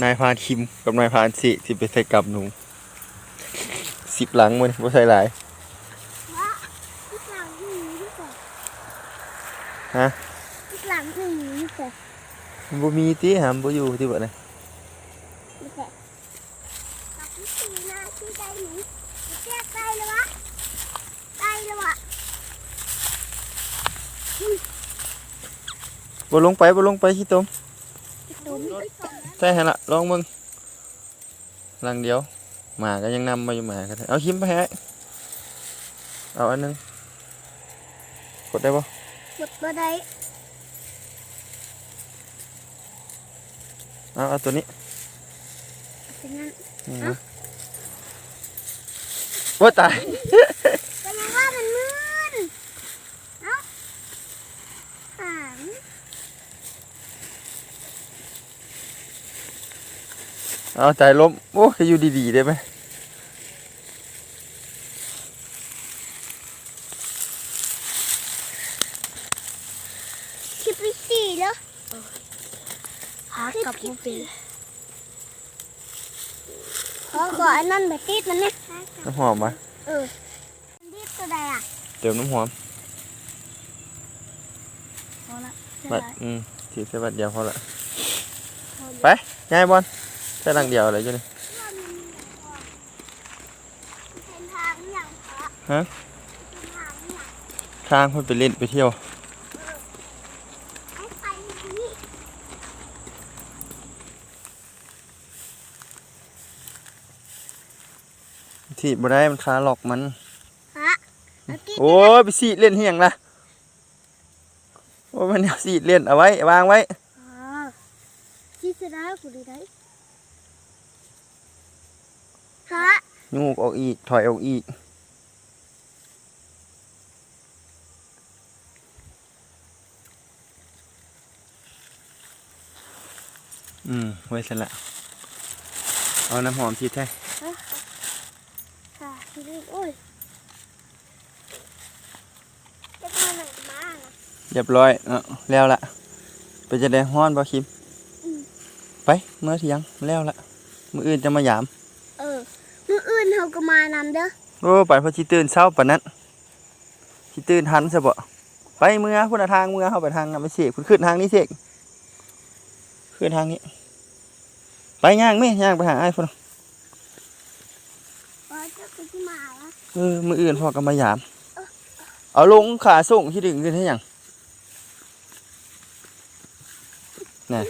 นายพรานคิมกับนายพรานสิสิไปใส่กับหนูสิบหลังมันบ่ใส่หลายว่าอีกหลังหนึ่งที่เกิดฮะอีกหลังหนึ่งที่เกิดมันบ่มีติหามบ่อยู่ที่บ่นะที่เกิดกับพี่สีนะที่ได้หนูเจ๊ได้เลยวะได้เลยวะบ่ลงไปบ่ลงไปขี้ตมดุม ใส่ให้ละลองมึงหลังเดียวหมาก็ยังนำมาอยู่หมาก็ได้เอาคิมไปให้เอาอันหนึงกดได้บ่หมดบ่ได้เอาเอาตัวนี้เป็นงั้นอืมเอ้าโอ้ตาย เป็นยังว่ามันมืนเอ้าหาง เอาใจล้มโอ้ยอยู่ดีๆได้ไหมคิดไปสี่แล้วหากับบ่เป็นขอก่อนอันนั่นไปติดมันเนี่ยน้ำหอมมาเออมันติดตัวใดอะเติมน้ำหอมพอละใช่บัดไหมอืมสีใส่บัดเดียวพอละไปง่ายบอล แค่หลังเดียวอะไรอยู่นี่เป็นทางอย่างพระฮะเป็นทางอย่างข้างเพิ่นไปเล่นไปเที่ยวไอ้ไปนี่ที่บ่ได้มันคาหลอกมันพระแล้วติดโอ้ยไปสีดเล่นเฮียงล่ะโอ้ยมันแนวสีดเล่นเอาไว้ วางไว้อ๋อที่จะได้กูดีได้ พระยูกออกอีก ถอยออกอีก อืม ไว้เสร็จละ เอาน้ำหอมทีแท้ค่ะที่นี่โอ้ยจะมาหนังมานะเรียบร้อยเออแล้วละไปจะได้ฮ้อนบ่คิมอืมไป เมื่อเที่ยงแล้วละมื้ออื่นจะมายามเออมื่ออื่น เฮาก็มานำเด้อโอ้ไปพอชิตื่นเช้าปานนั้นชิตื่นทันซะบ่ไปเมื่อพุ่นทางเมื่อเฮาไปทางนำไปเสกพุ่นขึ้นทางนี้เสกขึ้นทางนี้ ไปย่างแม่ย่างไปหาไอ้พุ่นเออมืออื่นพอกับมายาม เอาลงขาส่งที่ดึงขึ้นให้ยังนี่